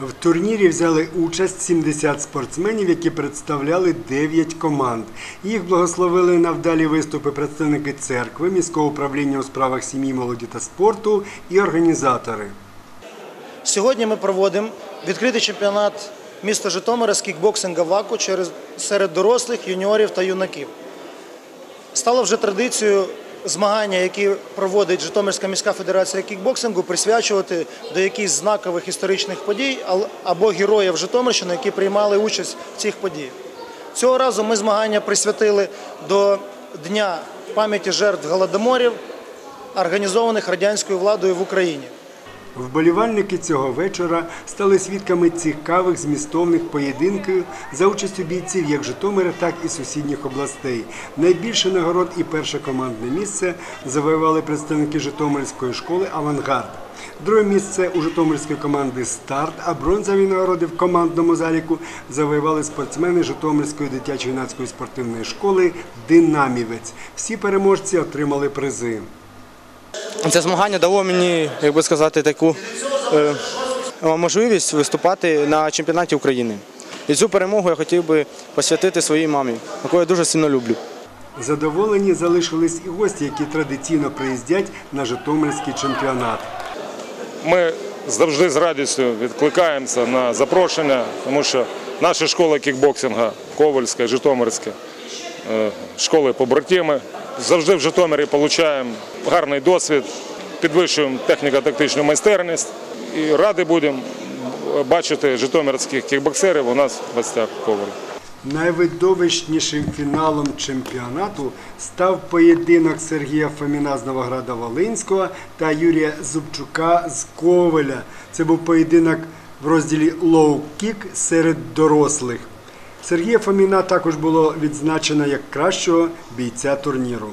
В турнірі взяли участь 70 спортсменів, які представляли 9 команд. Їх благословили на вдалі виступи представники церкви, міського управління у справах сім'ї, молоді та спорту і організатори. Сьогодні ми проводимо відкритий чемпіонат міста Житомира з кікбоксинга ВАКу через серед дорослих, юніорів та юнаків. Стало вже традицією змагання, які проводить Житомирська міська федерація кікбоксингу, присвячувати до якихось знакових історичних подій або героїв Житомирщини, які приймали участь в цих подіях. Цього разу ми змагання присвятили до Дня пам'яті жертв голодоморів, організованих радянською владою в Україні. Вболівальники цього вечора стали свідками цікавих змістовних поєдинків за участю бійців як Житомира, так і сусідніх областей. Найбільше нагород і перше командне місце завоювали представники Житомирської школи Авангард. Друге місце у Житомирської команди Старт, а бронзові нагороди в командному заліку завоювали спортсмени Житомирської дитячо-юнацької спортивної школи Динамівець. Всі переможці отримали призи. Це змагання дало мені, як би сказати, таку е, можливість виступати на чемпіонаті України. І цю перемогу я хотів би посвятити своїй мамі, яку я дуже сильно люблю. Задоволені залишились і гості, які традиційно приїздять на Житомирський чемпіонат. Ми завжди з радістю відкликаємося на запрошення, тому що наші школи кікбоксинга, Ковальська, Житомирська, е, школи побратими. Завжди в Житомирі отримуємо гарний досвід, підвищуємо техніко-тактичну майстерність і раді будемо бачити житомирських кікбоксерів у нас в гостях Ковалі. Найвидовищнішим фіналом чемпіонату став поєдинок Сергія Фоміна з Новограда Волинського та Юрія Зубчука з Ковеля. Це був поєдинок в розділі лоу-кік серед дорослих. Сергія Фоміна також було відзначено як кращого бійця турніру.